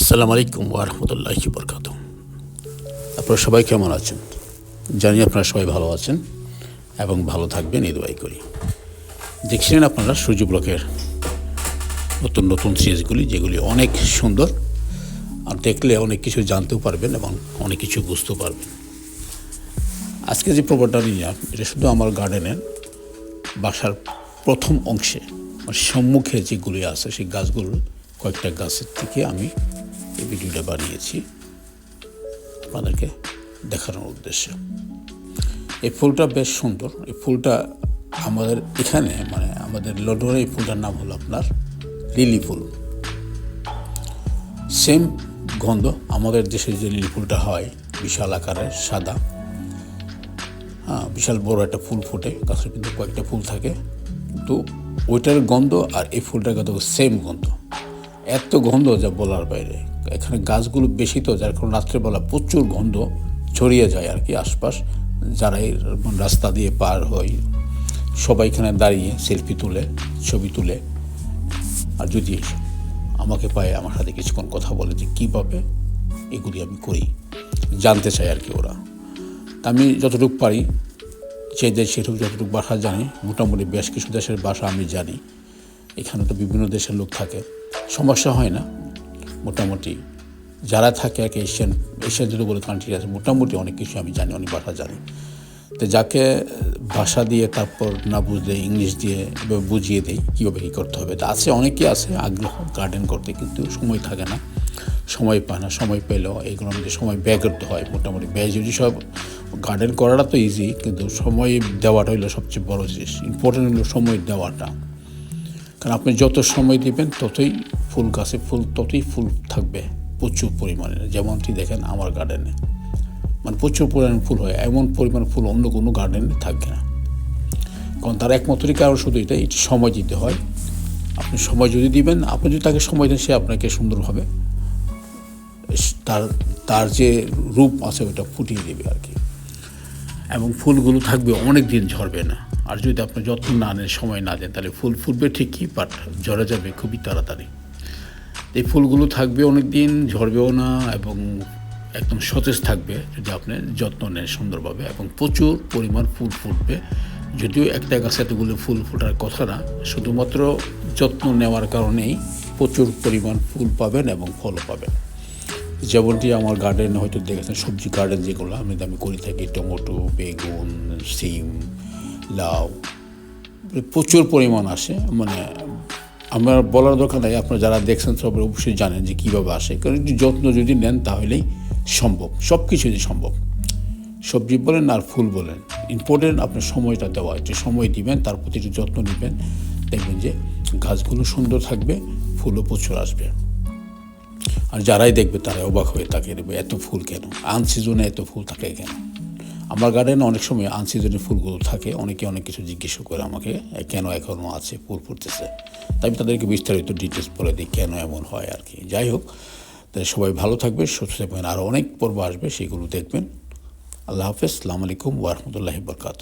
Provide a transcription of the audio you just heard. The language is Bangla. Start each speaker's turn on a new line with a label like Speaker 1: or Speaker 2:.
Speaker 1: আসসালামু আলাইকুম ওরহমতুল্লাহ বরকাত আপনারা সবাই কেমন আছেন? জানি আপনারা সবাই ভালো আছেন এবং ভালো থাকবেন, এই দোয়াই করি। দেখছিলেন আপনারা সূর্য ব্লকের নতুন নতুন সিরিজগুলি, যেগুলি অনেক সুন্দর, আর দেখলে অনেক কিছু জানতেও পারবেন এবং অনেক কিছু বুঝতেও পারবেন। আজকে যে প্রপারটা নিয়ে, এটা শুধু আমার গার্ডেনের বাসার প্রথম অংশে মানে সম্মুখে যেগুলি আছে, সেই গাছগুলোর কয়েকটা গাছের থেকে আমি এই ভিডিওটা বানিয়েছি আপনাদেরকে দেখানোর উদ্দেশ্যে। এই ফুলটা বেশ সুন্দর। এই ফুলটা আমাদের এখানে মানে আমাদের লন্ডনে এই ফুলটার নাম হলো আপনার লিলি ফুল। সেম গন্ধ আমাদের দেশে যে লিলি ফুলটা হয়, বিশাল আকারের সাদা। হ্যাঁ বিশাল বড় একটা ফুল ফোটে গাছের কিন্তু কয়েকটা ফুল থাকে। কিন্তু ওইটার গন্ধ আর এই ফুলটার গন্ধ সেম গন্ধ। এত গন্ধ যা বলার বাইরে। এখানে গাছগুলো বেশি তো, যার কারণে রাত্রেবেলা প্রচুর গন্ধ ছড়িয়ে যায় আর কি আশপাশ। যারা রাস্তা দিয়ে পার হয় সবাই এখানে দাঁড়িয়ে সেলফি তুলে, ছবি তুলে। আর যদি আমাকে পায়, আমার সাথে কিছুক্ষণ কথা বলে যে কীভাবে এগুলি আমি করি, জানতে চাই আর কি ওরা। তা আমি যতটুকু পারি, যে দেশ সেটুকু যতটুকু ভাষা জানি, মোটামুটি বেশ কিছু দেশের ভাষা আমি জানি। এখানে তো বিভিন্ন দেশের লোক থাকে, সমস্যা হয় না। মোটামুটি যারা থাকে আর কি এশিয়ান এশিয়ান যত বলে কান্ট্রি আছে, মোটামুটি অনেক কিছু আমি জানি, অনেক ভাষা জানি। তো যাকে ভাষা দিয়ে তারপর না বুঝলে ইংলিশ দিয়ে বুঝিয়ে দিই, কীভাবে কী করতে হবে? তা আছে অনেকেই আছে আগ্রহ গার্ডেন করতে, কিন্তু সময় থাকে না, সময় পায় না, সময় পেলেও এইগুলোর মধ্যে সময় ব্যয় করতে হয় মোটামুটি। ব্যয় যদি সব গার্ডেন করাটা তো ইজি কিন্তু সময় দেওয়াটা হলো সবচেয়ে বড় জিনিস। ইম্পর্টেন্ট হলো সময় দেওয়াটা। কারণ আপনি যত সময় দিবেন, ততই ফুল গাছে ফুল, ততই ফুল থাকবে প্রচুর পরিমাণে। যেমনটি দেখেন আমার গার্ডেনে মানে প্রচুর পরিমাণে ফুল হয়, এমন পরিমাণ ফুল অন্য কোনো গার্ডেনে থাকবে না। কারণ তার একমাত্রই কারণ শুধু এটা এটি সময় দিতে হয়। আপনি সময় যদি দিবেন, আপনি যদি তাকে সময় দেন, সে আপনাকে সুন্দরভাবে তার তার যে রূপ আছে, ওটা ফুটিয়ে দেবে আর কি। এবং ফুলগুলো থাকবে অনেক দিন ঝরবে না। আর যদি আপনি যত্ন না নেন, সময় না দেন, তাহলে ফুল ফুটবে ঠিকই বাট ঝরে যাবে খুবই তাড়াতাড়ি। এই ফুলগুলো থাকবে অনেক দিন ঝরবেও না এবং একদম সতেজ থাকবে যদি আপনি যত্ন নেন সুন্দরভাবে এবং প্রচুর পরিমাণ ফুল ফুটবে। যদিও একটা গাছে এতগুলো ফুল ফোটার কথা না, শুধুমাত্র যত্ন নেওয়ার কারণেই প্রচুর পরিমাণ ফুল পাবেন এবং ফলও পাবেন। যেমনটি আমার গার্ডেনে হয়তো দেখেছেন, সবজি গার্ডেন যেগুলো আমি আমি করে থাকি, টমেটো, বেগুন, সিম লাউ। প্রচুর পরিমাণ আসে মানে আমার বলার দরকার নাই, আপনারা যারা দেখছেন সব অবশ্যই জানেন যে কীভাবে আসে, কারণ একটু যত্ন যদি নেন তাহলেই সম্ভব সব কিছুই সম্ভব। সবজি বলেন আর ফুল বলেন ইম্পর্টেন্ট আপনার সময়টা দেওয়া, একটু সময় দিবেন, তার প্রতি একটু যত্ন নেবেন, দেখবেন যে গাছগুলো সুন্দর থাকবে, ফুলও প্রচুর আসবে। আর যারাই দেখবে তারা অবাক হয়ে তাকিয়ে দেবে এত ফুল কেন? আনসিজনে এত ফুল থাকে কেন? আমার গার্ডেনে অনেক সময় আনসিজনে ফুলগুলো থাকে, অনেকে অনেক কিছু জিজ্ঞেস করে আমাকে কেন এখনও আছে, ফুল ফুটতেছে? তাই আমি তাদেরকে বিস্তারিত ডিটেলস বলে দিই, কেন এমন হয় আর কি। যাই হোক তাই সবাই ভালো থাকবে সুস্থ থাকবেন আরও অনেক পর্ব আসবে, সেগুলো দেখবেন। আল্লাহ হাফেজ, সালাম আলাইকুম ওয়ারহমতুল্লাহ বরকাত